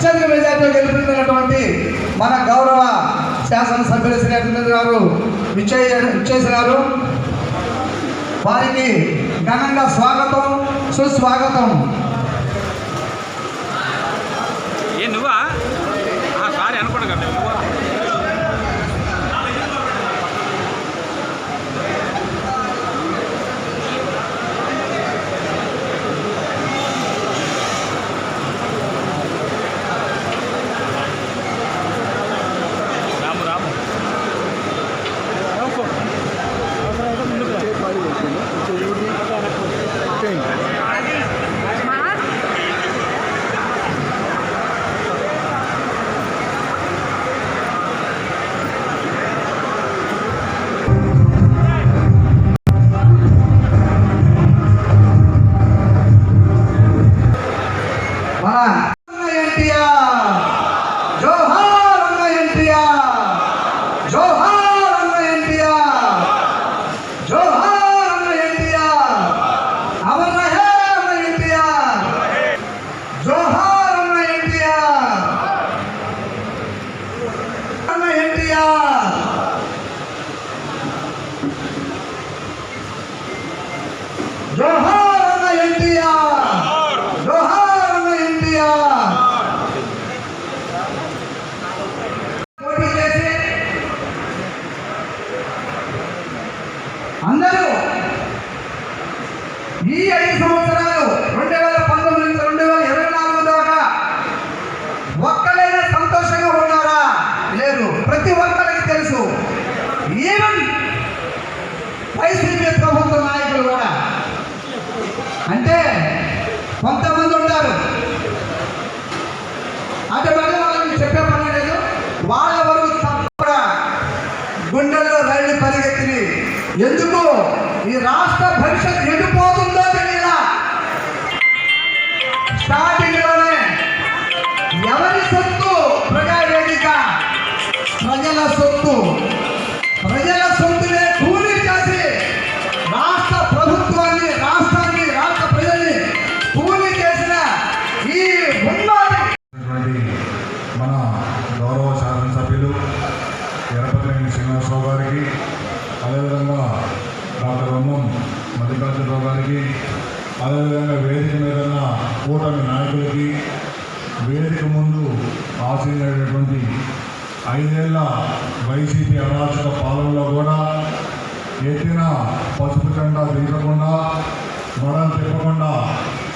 అత్యధిక మెజార్టీ గెలుపుతున్నటువంటి మన గౌరవ శాసనసభ్యులు శ్రీ అభినందన్ గారు విచ్చే విచ్చేసినారు. వారికి ఘనంగా స్వాగతం సుస్వాగతం.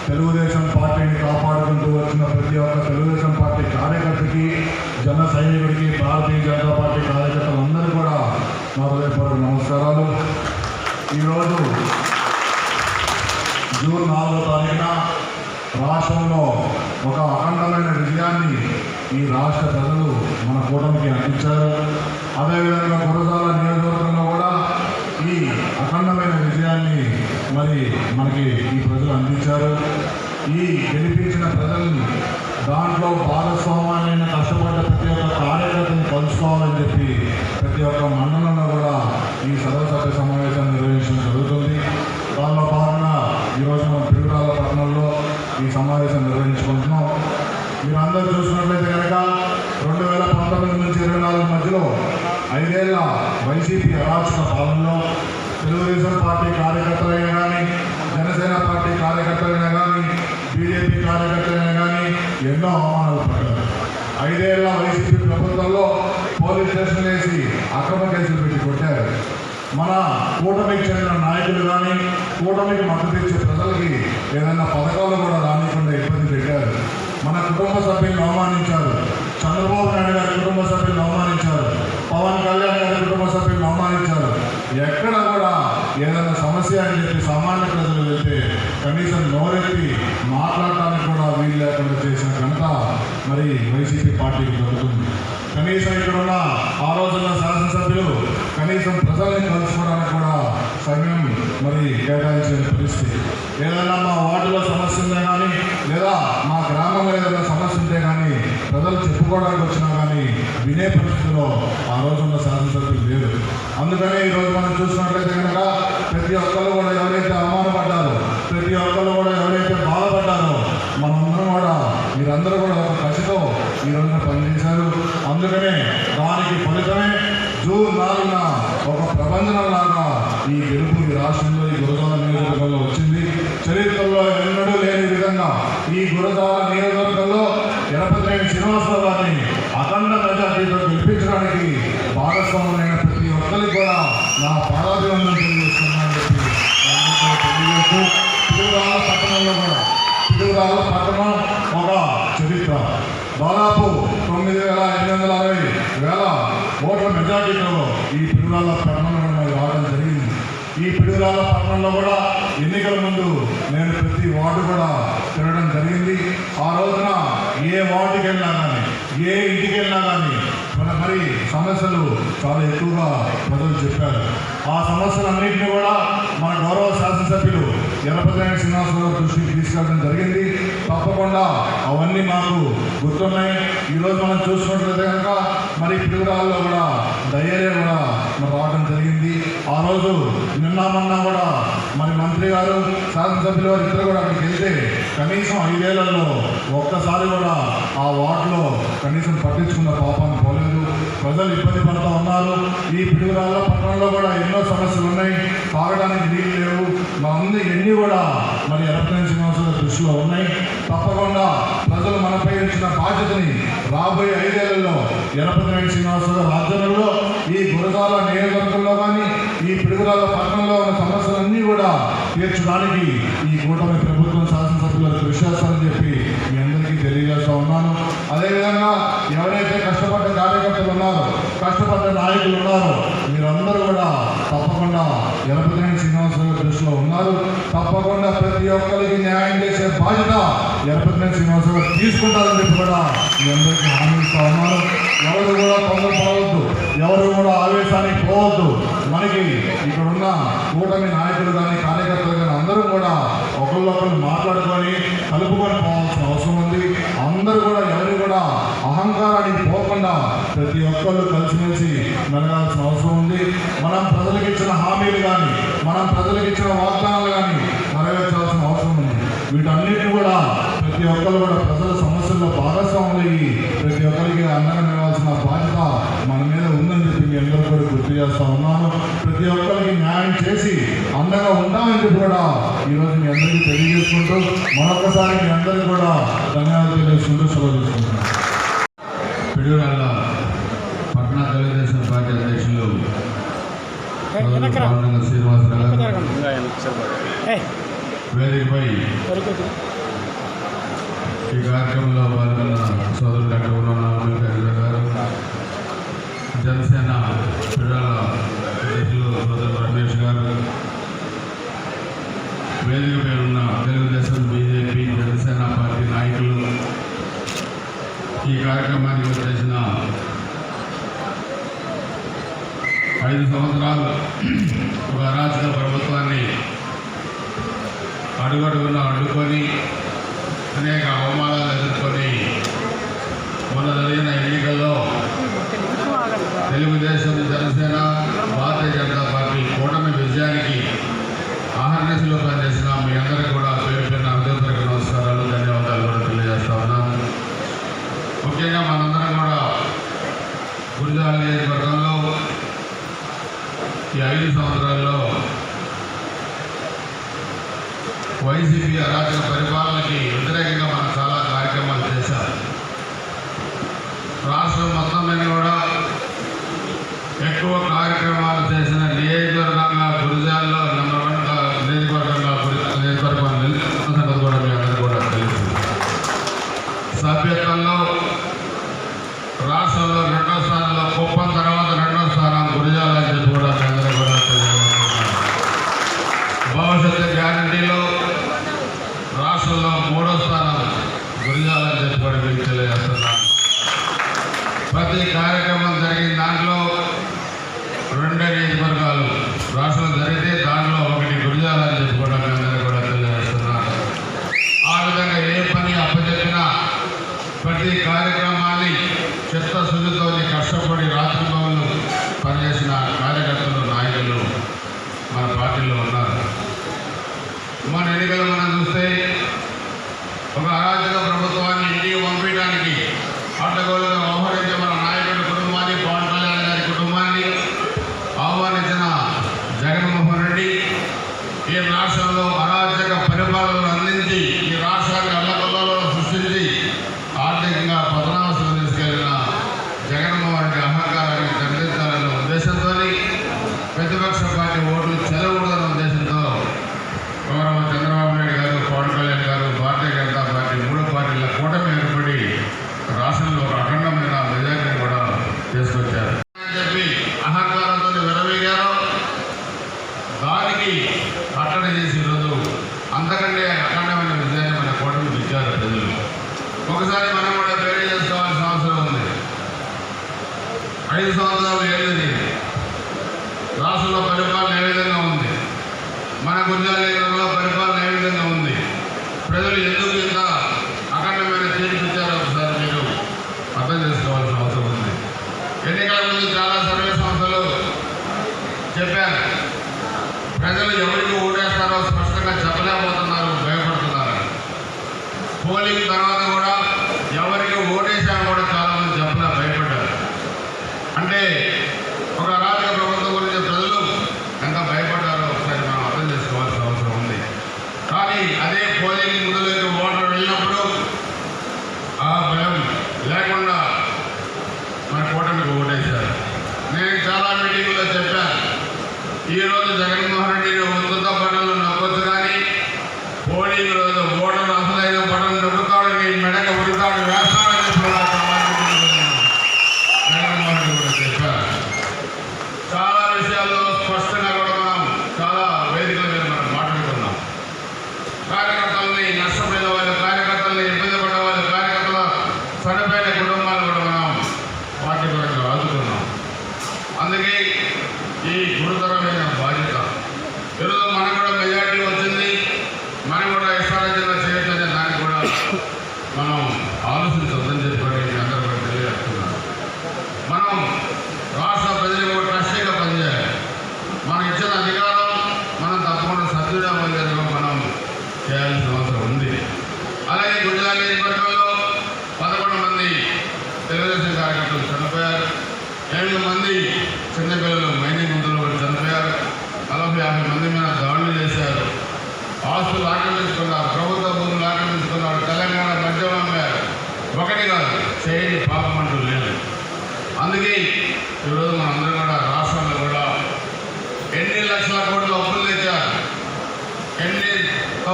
తెలుగుదేశం పార్టీని కాపాడుకుంటూ వచ్చిన ప్రతి ఒక్క తెలుగుదేశం పార్టీ కార్యకర్తకి జన సైనికుడికి భారతీయ జనతా పార్టీ కార్యకర్తలందరూ కూడా నా హృదయపూర్వక నమస్కారాలు. ఈరోజు జూన్ నాలుగో తారీఖున రాష్ట్రంలో ఒక అఖండమైన విజయాన్ని ఈ రాష్ట్ర ప్రజలు మన కూటమికి అందించారు. అదేవిధంగా గురజాల నియోజకవర్గం ఈ అఖండమైన విజయాన్ని మరి మనకి ఈ ప్రజలు అందించారు. ఈ గెలిపించిన ప్రజల్ని దాంట్లో భాగస్వామ్యాన్ని కష్టపడ్డ ప్రతి ఒక్క కార్యకర్తను కలుసుకోవాలని చెప్పి ప్రతి ఒక్క మండలంలో కూడా ఈ సర్వసభ్య సమావేశం నిర్వహించడం జరుగుతుంది. దానిలో భాగంగా ఈరోజు మనం పిడుగురాల పట్టణంలో ఈ సమావేశం నిర్వహించుకుంటున్నాం. మీరు అందరూ చూసినట్లయితే కనుక రెండు వేల పంతొమ్మిది నుంచి ఇరవై నాలుగు మధ్యలో ఐదేళ్ళ వైసీపీ అరాచక పాలనలో తెలుగుదేశం పార్టీ కార్యకర్తలైనా కానీ జనసేన పార్టీ కార్యకర్తలైనా కానీ బీజేపీ కార్యకర్తలైనా కానీ ఎన్నో అవమానాలు పడ్డారు. ఐదేళ్ళ వైసీపీ ప్రభుత్వంలో పోలీస్ స్టేషన్ వేసి అక్రమ కేసులు పెట్టి కొట్టారు. మన కూటమికి చెందిన నాయకులు కానీ కూటమికి మద్దతు ఇచ్చే ప్రజలకి ఏదైనా పథకాలు కూడా రానికుండా ఇబ్బంది పెట్టారు. మన కుటుంబ సభ్యులను అవమానించారు. చంద్రబాబు నాయుడు గారి కుటుంబ సభ్యులను అవమానించారు. పవన్ కళ్యాణ్ గారి కుటుంబ సభ్యులను అవమానించారు. ఎక్కడ కూడా ఏదైనా సమస్య అని చెప్పి సామాన్య ప్రజలు వెళ్తే కనీసం నోరెత్తి మాట్లాడటానికి కూడా వీలు లేకుండా చేసిన ఘనత మరి వైసీపీ పార్టీకి దొరుకుతుంది కనీసం ఇక్కడ ఉన్న ఆ రోజున్న శాసనసభ్యులు కనీసం ప్రజల్ని కలుసుకోవడానికి కూడా సమయం మరి కేటాయించిన పరిస్థితి. ఏదైనా మా వార్డులో సమస్య ఉందే కానీ లేదా మా గ్రామంలో ఏదైనా సమస్య ఉంటే కానీ ప్రజలు చెప్పుకోవడానికి వచ్చినా కానీ వినే పరిస్థితిలో ఆ రోజున్న శాసనసభ్యులు లేరు. అందుకనే ఈరోజు మనం చూసినట్లయితే కనుక ప్రతి ఒక్కరు కూడా ఎవరైతే అవమానపడ్డారో ప్రతి ఒక్కరు కూడా ఎవరైతే బాధపడ్డారో మనందరం కూడా మీరందరూ కూడా కలిసితో ఈ రోజున పనిచేశారు అందుకనే దానికి ఫలితమే జూన్ నాలుగున ఒక ప్రబంధనం లాగా ఈ గెలుపు ఈ రాష్ట్రంలో ఈ గురజాల నియోజకవర్గంలో వచ్చింది. చరిత్రలో ఎన్నడూ లేని విధంగా ఈ గురజాల నియోజకవర్గంలో ఎనపతిరేని శ్రీనివాసరావు గారిని అఖండ మెజార్టీతో గెలిపించడానికి భాగస్వాములైన ప్రతి ఒక్కరికి కూడా నా పాదాభివందనం తెలియజేస్తున్నాను చెప్పి మీ అందరికీ పట్టణంలో కూడా పిడుగురాళ్ళ పట్టణం ఒక చరిత్ర. దాదాపు తొమ్మిది వేల ఎనిమిది వందల అరవై వేల ఓట్ల మెజార్టీతో ఈ పిడుగురాల పట్టణంలో రావడం జరిగింది. ఈ పిడుగురాల పట్టణంలో కూడా ఎన్నికల ముందు నేను ప్రతి వార్డు కూడా తిరగడం జరిగింది. ఆ రోజున ఏ వార్డుకి వెళ్ళినా కానీ ఏ ఇంటికి వెళ్ళినా కానీ మన మరి సమస్యలు చాలా ఎక్కువగా ప్రజలు చెప్పారు. ఆ సమస్యలన్నింటినీ కూడా మన గౌరవ శాసనసభ్యులు ఎర్రపతిరాయణ శ్రీనివాసరావు దృష్టికి తీసుకెళ్ళడం జరిగింది. తప్పకుండా అవన్నీ మాకు గుర్తున్నాయి. ఈరోజు మనం చూసుకున్నట్లయితే కనుక మరి పిల్లగాల్లో కూడా డయేరియా కూడా మరి రావడం జరిగింది. ఆ రోజు నిన్న మొన్న కూడా మరి మంత్రి గారు శాసనసభ్యులు వారు ఇద్దరు కూడా అక్కడికి వెళ్తే కనీసం ఐదేళ్ళలో ఒక్కసారి కూడా ఆ వార్డులో కనీసం పట్టించుకున్న పాపాన్ని పోలేదు. ప్రజలు ఇబ్బంది పడుతూ ఉన్నారు. ఈ పిడుగురాళ్ళ పట్టణంలో కూడా ఎన్నో సమస్యలు ఉన్నాయి. తాగడానికి నీళ్ళు లేవు. మా ముందు ఎన్ని కూడా మరి ఎలక్ట్రానిక్ శ్రీనివాసరావు దృష్టిలో ఉన్నాయి. తప్పకుండా ప్రజలు మనపై ఇచ్చిన బాధ్యతని రాబోయే ఐదేళ్ళలో ఎనపతిరాయణ శ్రీనివాసరావు రాజ్యంలో ఈ గురజాల నియోజకవర్గంలో కానీ ఈ పిడుగురాల పట్టణంలో ఉన్న సమస్యలన్నీ కూడా తీర్చడానికి ఈ కూటమి ప్రభుత్వం శాసనసభ్యులకు కృషి చేస్తారని చెప్పి మీ అందరికీ తెలియజేస్తా ఉన్నాను. అదేవిధంగా ఎవరైతే కష్టపడ్డ కార్యకర్తలు ఉన్నారు కష్టపడ్డ నాయకులు ఉన్నారు. మీరందరూ కూడా తప్పకుండా ఎనపతిరాయణ శ్రీనివాసరావు దృష్టిలో ఉన్నారు. తప్పకుండా ప్రతి ఒక్కరికి న్యాయం చేసే బాధ్యత ఎనపతిరాయణ శ్రీనివాసరావు తీసుకుంటారని చెప్పి కూడా మీ అందరికీ హామీ ఉన్నారు. ఎవరు కూడా తొందరపడవద్దు ఎవరు కూడా ఆవేశానికి పోవద్దు. మనకి ఇక్కడ ఉన్న కూటమి నాయకులు కానీ కార్యకర్తలు కానీ అందరూ కూడా ఒకళ్ళొకళ్ళు మాట్లాడుకొని కలుపుకొని పోవాల్సిన అవసరం ఉంది. అందరూ కూడా ఎవరు కూడా అహంకారానికి పోకుండా ప్రతి ఒక్కళ్ళు కలిసిమెలిసి మెలగాల్సిన అవసరం ఉంది. మనం ప్రజలకు ఇచ్చిన హామీలు కానీ మనం ప్రజలకు ఇచ్చిన వాగ్దానాలు కానీ నెరవేర్చాల్సిన అవసరం ఉంది. వీటన్నిటిని కూడా ప్రతి ఒక్కరు కూడా ప్రజల సమస్యల్లో భాగస్వాములయ్యి ప్రతి ఒక్కరికి అండగా నిలవాల్సిన బాధ్యత మన మీద ఉందని చెప్పి మీ అందరూ కూడా గుర్తు చేస్తా ఉన్నాను. ప్రతి ఒక్కరికి న్యాయం చేసి అండగా ఉంటామని చెప్పి కూడా ఈరోజు మీ అందరికీ తెలియజేసుకుంటూ మరొకసారి మీ అందరికీ కూడా ధన్యవాదాలు తెలియజేసుకుంటూ సెలవు పిడుగురాళ్ళ పట్టణ తెలుగుదేశం పార్టీ అధ్యక్షులు శ్రీనివాసరావు. వేదికపై ఈ కార్యక్రమంలో పాల్గొన్న సోదరులు డాక్టర్ ఉన్నా గారు జనసేన పిడుగురాళ్ళ అధ్యక్షులు సోదరులు రమేష్ గారు వేదికపై ఉన్న తెలుగుదేశం బీజేపీ జనసేన పార్టీ నాయకులు. ఈ కార్యక్రమానికి Yeah. ఐదు సంవత్సరాల్లో వైసీపీ అరాచక పరిపాలనకి వ్యతిరేకంగా మనం చాలా కార్యక్రమాలు చేశాం. రాష్ట్రం మొత్తం మీద కూడా ఐదు సంవత్సరాలు ఏళ్ళది. రాష్ట్రంలో పరిపాలన ఏ విధంగా ఉంది? మన గుంజాల పరిపాలన ఏ విధంగా ఉంది? ప్రజలు ఎంత లేకుండా మన కూటమికి ఓటేశారు. నేను చాలా మీటింగ్లో చెప్పాను ఈరోజు జగన్మోహన్ రెడ్డి ఉత్త పనులు నవ్వచ్చు కానీ పోలింగ్ రోజు ఓటర్ అసలైన పనులు నవ్వుతాడు నీ మెడక ఉడతా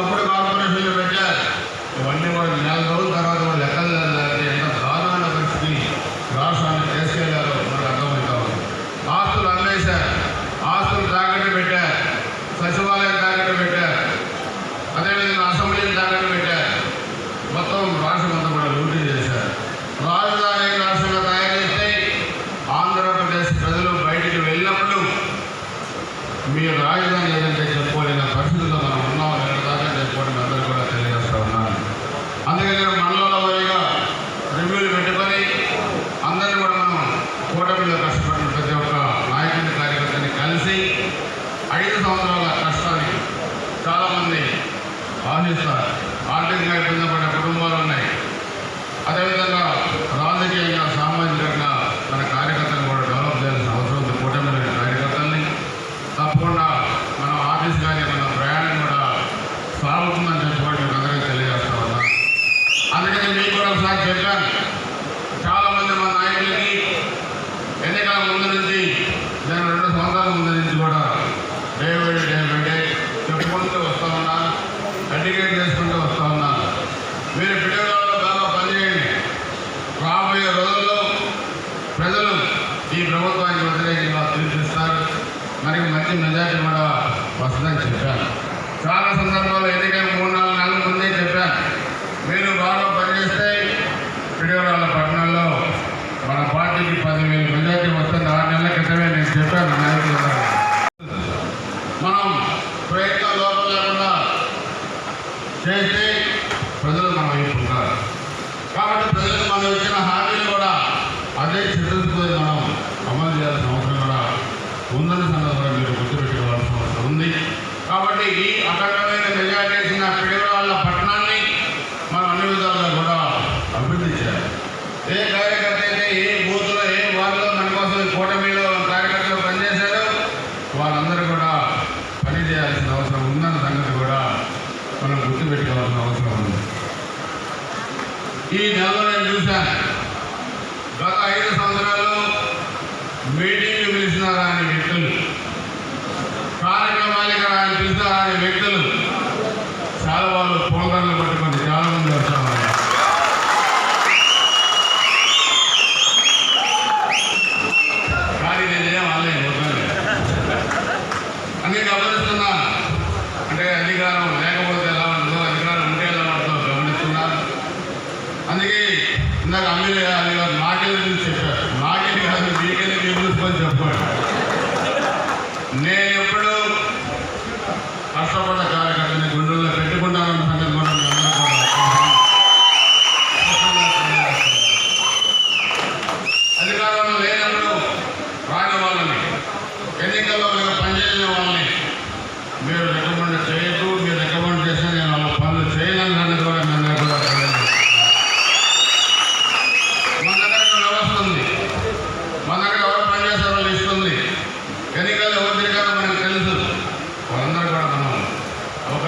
అప్పుడు కార్పొరేషన్ పెట్టారు. ఇవన్నీ కూడా నెల రోజుల తర్వాత కూడా లెక్కలు వెళ్ళాలంటే ఎంత దారుణమైన పరిస్థితి. రాష్ట్రాన్ని తీసుకెళ్ళారో మనకు అర్థమవుతా ఉంది ఆస్తులు అమ్మేశారు. ఆస్తులు తాకట్టు పెట్టారు. సచివ చేస్తారు ఆర్థికంగా ఇబ్బంది పడినప్పుడు ప్రజలు ఈ ప్రభుత్వానికి వ్యతిరేకంగా తీర్పిస్తారు మరియు మంచి మెజార్టీ కూడా వస్తుందని చెప్పాను. చాలా సందర్భాల్లో ఎన్నికల మూడు నాలుగు నెలల ముందే చెప్పాను. మీరు బాగా పనిచేస్తే పిడివరాల పట్టణంలో మన పార్టీకి పదివేల మెజార్టీ వస్తుంది. ఆరు నెలల క్రితమే నేను చెప్పాను నాయకులు మనం ప్రయత్నం లోపం లేకుండా చేస్తే ప్రజలు మనం ఉంటారు. కాబట్టి ప్రజలకు మనం ఇచ్చిన హామీలు కూడా అదే చట్టంతో మనం అమలు చేయాల్సిన అవసరం కూడా ఉందని సందర్భంగా మీరు గుర్తుపెట్టుకోవాల్సిన అవసరం ఉంది. కాబట్టి ఈ అఖండమైన మెజార్టీ వేసిన వాళ్ళ తెలంగాణ వ్యక్తులు చాలా వాళ్ళు పోరాటాలు పట్టుకుంటే చాలా మంది వస్తారు కానీ నేనేం వాళ్ళే అందుకే గమనిస్తున్నా అంటే అధికారం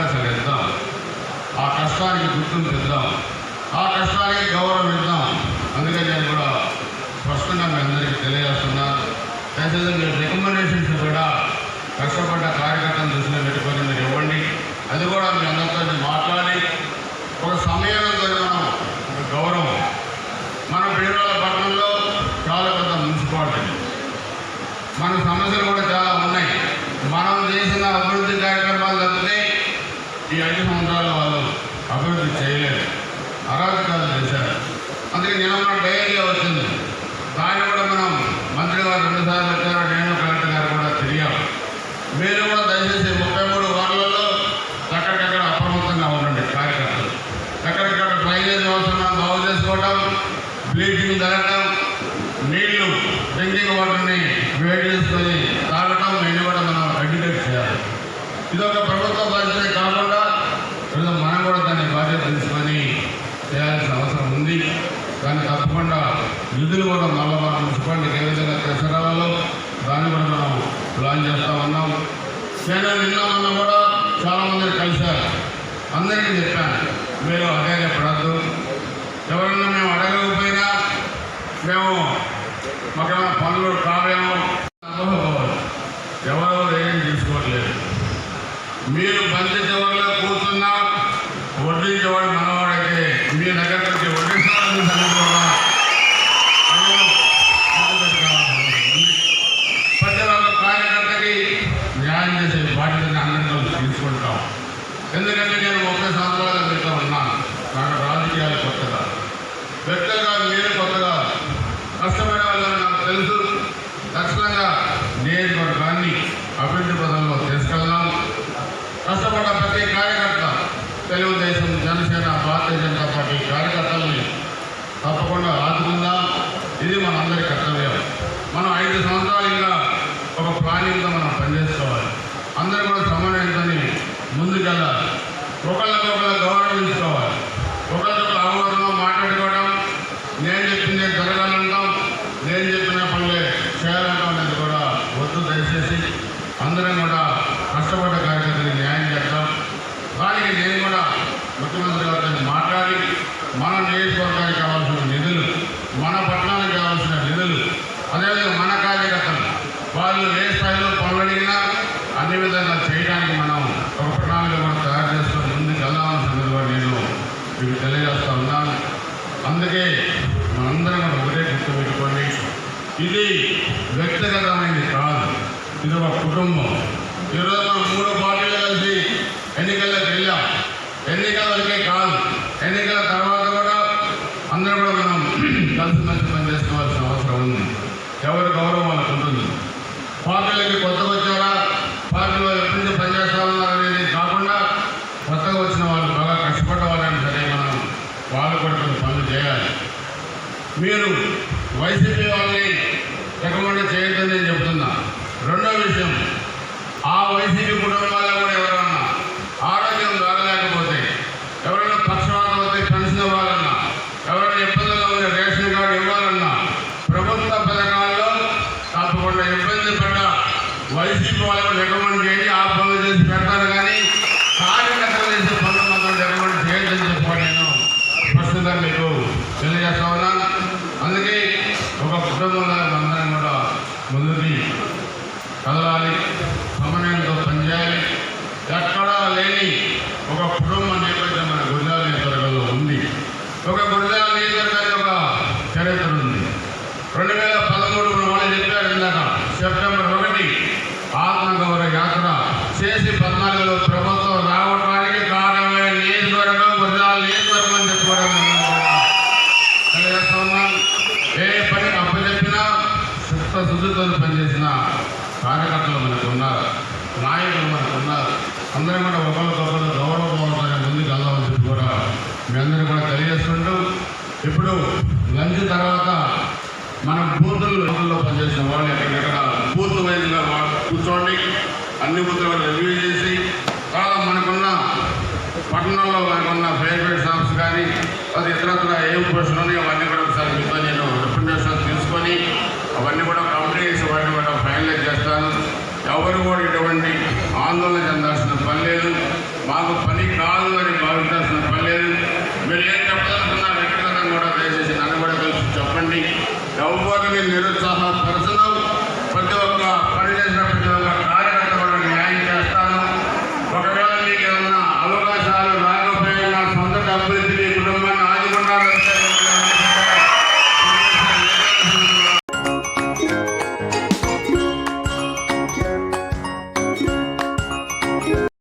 అవకాశాలు ఇద్దాం. ఆ కష్టానికి గుర్తులు తెద్దాం ఆ కష్టానికి గౌరవం ఇద్దాం. అందుకని నేను కూడా స్పష్టంగా మీ అందరికీ తెలియజేస్తున్నా. ఖచ్చితంగా మీరు రికమెండేషన్స్ కూడా కష్టపడ్డ కార్యకర్తను దృష్టిలో పెట్టుకొని మీరు ఇవ్వండి. అది కూడా మీ అందరితో మాట్లాడి ఒక సమయంలో మనం ఒక గౌరవం. మన బిడిరాల పట్టణంలో చాలా పెద్ద మున్సిపాలిటీ. మన సమస్యలు కూడా చాలా ఉన్నాయి. మనం చేసిన అభివృద్ధి కార్యక్రమాలు తప్పితే ఈ ఐదు మంత్రాల వాళ్ళు అభివృద్ధి చేయలేదు. అరాజకాలు చేశారు. అందుకే నిన్న డైరియా వచ్చింది. దాన్ని కూడా మనం మంత్రి గారు రెండుసార్లు మేము మాకేమైనా పనులు కావేమో ఐదు సంవత్సరాలు ఇంకా ఒక ప్లానింగ్తో మనం పనిచేసుకోవాలి. అందరూ కూడా సమన్వయంతోని ముందుకెళ్ళాలి. ఒకళ్ళకొకళ్ళ గౌరవం తీసుకోవాలి ఒకళ్ళతో అవగాహన మాట్లాడుకోవాలి అలా చేయడానికి మనం ఒక ప్రణాళిక మనం తయారు చేసుకొని ముందుకు వెళ్దామని సందర్భంగా నేను మీకు తెలియజేస్తా ఉన్నాను. అందుకే మనందరం ఒకటే గుర్తుపెట్టుకోండి ఇది వ్యక్తిగతమైనది కాదు. ఇది ఒక కుటుంబం. ఈరోజు మనం మూడు పార్టీలు కలిసి ఎన్నికల్లోకి వెళ్ళాం. ఎన్నికల వరకే కాదు. ఎన్నికల తర్వాత కూడా అందరం కూడా మనం కలిసి మంచి పనిచేసుకోవాల్సిన అవసరం ఉంది. ఎవరి గౌరవం వాళ్ళకు ఉంటుంది. పార్టీలకి కొత్త వచ్చారా? రంగంలో ఎప్పుడైతే పనిచేస్తా అనేది కాకుండా కొత్తగా వచ్చిన వాళ్ళు బాగా కష్టపడ్డ వాళ్ళని సరే మనం వాళ్ళు కూడా కొన్ని పనులు చేయాలి. మీరు వైసీపీ వాళ్ళు జరుగుతుంది. రెండు వేల పదమూడు వాళ్ళు చెప్పారు ఇందాక. సెప్టెంబర్ ఒకటి ఆత్మగౌరవ యాత్ర చేసి పద్నాలుగులో ప్రభుత్వం రావడానికి కారణమైన నియోజకవర్గం గుర్రాలు నియోజకవర్గం అని చెప్పుకోవడం ఏ పని అప్పచెప్పినా చిత్తశుద్ధితో పనిచేసిన కార్యకర్తలు మనకు ఉన్నారు నాయకులు మనకు ఉన్నారు. అందరూ కూడా ఒకరికొకరు గౌరవ భావంతో ముందుకు వెళ్ళవలసింది కూడా మీ అందరూ కూడా తెలియజేస్తుంటూ ఇప్పుడు తర్వాత మనం బూతుల్లో పనిచేసిన వాళ్ళు ఎక్కడెక్కడ బూత్ వైజ్గా కూర్చోండి. అన్ని బూతులు రివ్యూ చేసి తర్వాత మనకున్న పట్టణంలో మనకున్న ప్రైవేట్ షాప్స్ కానీ అది ఇతరత్ర ఏం పోషన్ ఉన్నాయి అవన్నీ కూడా ఒకసారి మీతో నేను రిప్రజెంటేషన్ తీసుకొని అవన్నీ కూడా కంప్లీట్ చేసి వాటిని కూడా ఫైనలైజ్ చేస్తాను. ఎవరు కూడా ఇటువంటి ఆందోళన చెందాల్సిన పని లేదు. మాకు పని కాదు అని భావించాల్సిన పని లేదు. మీరు ఏం చెప్పదనుకున్నారు వ్యక్తిగతంగా కూడా దయచేసి నన్ను కూడా కలిసి చెప్పండి. ఎవరిని నిరుత్సాహపరచడం ప్రతి ఒక్క పని చేసిన